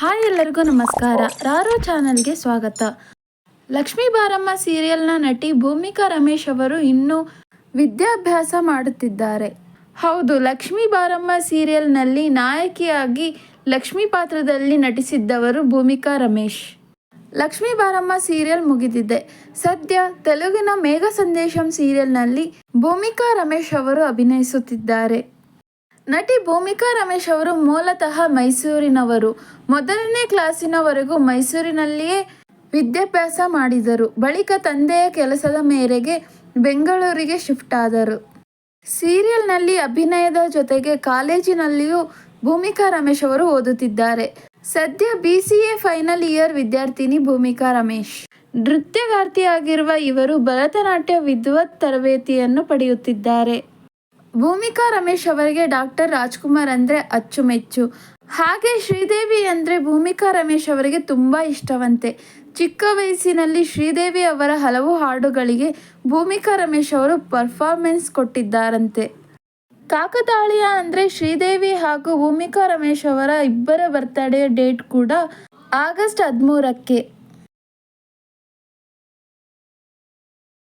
Hi ಎಲ್ಲರಿಗೂ ನಮಸ್ಕಾರ. ರಾರೋ ಚಾನಲ್ಗೆ ಸ್ವಾಗತ. ಲಕ್ಷ್ಮೀ ಬಾರಮ್ಮ ಸೀರಿಯಲ್ನ ನಟಿ ಭೂಮಿಕಾ ರಮೇಶ್ ಅವರು ಇನ್ನೂ ವಿದ್ಯಾಭ್ಯಾಸ ಮಾಡುತ್ತಿದ್ದಾರೆ. ಹೌದು, ಲಕ್ಷ್ಮೀ ಬಾರಮ್ಮ ಸೀರಿಯಲ್ನಲ್ಲಿ ನಾಯಕಿಯಾಗಿ ಲಕ್ಷ್ಮೀ ಪಾತ್ರದಲ್ಲಿ ನಟಿಸಿದ್ದವರು ಭೂಮಿಕಾ ರಮೇಶ್. ಲಕ್ಷ್ಮೀ ಬಾರಮ್ಮ ಸೀರಿಯಲ್ ಮುಗಿದಿದೆ. ಸದ್ಯ ತೆಲುಗಿನ ಮೇಘ ಸಂದೇಶಂ ಸೀರಿಯಲ್ನಲ್ಲಿ ಭೂಮಿಕಾ ರಮೇಶ್ ಅವರು ಅಭಿನಯಿಸುತ್ತಿದ್ದಾರೆ. ನಟಿ ಭೂಮಿಕಾ ರಮೇಶ್ ಅವರು ಮೂಲತಃ ಮೈಸೂರಿನವರು. ಮೊದಲನೇ ಕ್ಲಾಸಿನವರೆಗೂ ಮೈಸೂರಿನಲ್ಲಿಯೇ ವಿದ್ಯಾಭ್ಯಾಸ ಮಾಡಿದರು. ಬಳಿಕ ತಂದೆಯ ಕೆಲಸದ ಮೇರೆಗೆ ಬೆಂಗಳೂರಿಗೆ ಶಿಫ್ಟ್ ಆದರು. ಸೀರಿಯಲ್ನಲ್ಲಿ ಅಭಿನಯದ ಜೊತೆಗೆ ಕಾಲೇಜಿನಲ್ಲಿಯೂ ಭೂಮಿಕಾ ರಮೇಶ್ ಅವರು ಓದುತ್ತಿದ್ದಾರೆ. ಸದ್ಯ ಬಿ ಎ ಫೈನಲ್ ಇಯರ್ ವಿದ್ಯಾರ್ಥಿನಿ ಭೂಮಿಕಾ ರಮೇಶ್. ನೃತ್ಯಗಾರ್ತಿಯಾಗಿರುವ ಇವರು ಭರತನಾಟ್ಯ ವಿದ್ವತ್ ತರಬೇತಿಯನ್ನು ಪಡೆಯುತ್ತಿದ್ದಾರೆ. ಭೂಮಿಕಾ ರಮೇಶ್ ಅವರಿಗೆ ಡಾಕ್ಟರ್ ರಾಜ್ಕುಮಾರ್ ಅಂದರೆ ಅಚ್ಚುಮೆಚ್ಚು. ಹಾಗೆ ಶ್ರೀದೇವಿ ಅಂದರೆ ಭೂಮಿಕಾ ರಮೇಶ್ ಅವರಿಗೆ ತುಂಬ ಇಷ್ಟವಂತೆ. ಚಿಕ್ಕ ವಯಸ್ಸಿನಲ್ಲಿ ಶ್ರೀದೇವಿ ಅವರ ಹಲವು ಹಾಡುಗಳಿಗೆ ಭೂಮಿಕಾ ರಮೇಶ್ ಅವರು ಪರ್ಫಾರ್ಮೆನ್ಸ್ ಕೊಟ್ಟಿದ್ದಾರಂತೆ. ಕಾಕತಾಳೀಯ ಅಂದರೆ ಶ್ರೀದೇವಿ ಹಾಗೂ ಭೂಮಿಕಾ ರಮೇಶ್ ಅವರ ಇಬ್ಬರ ಬರ್ತಡೇ ಡೇಟ್ ಕೂಡ ಆಗಸ್ಟ್ ಹದಿಮೂರಕ್ಕೆ.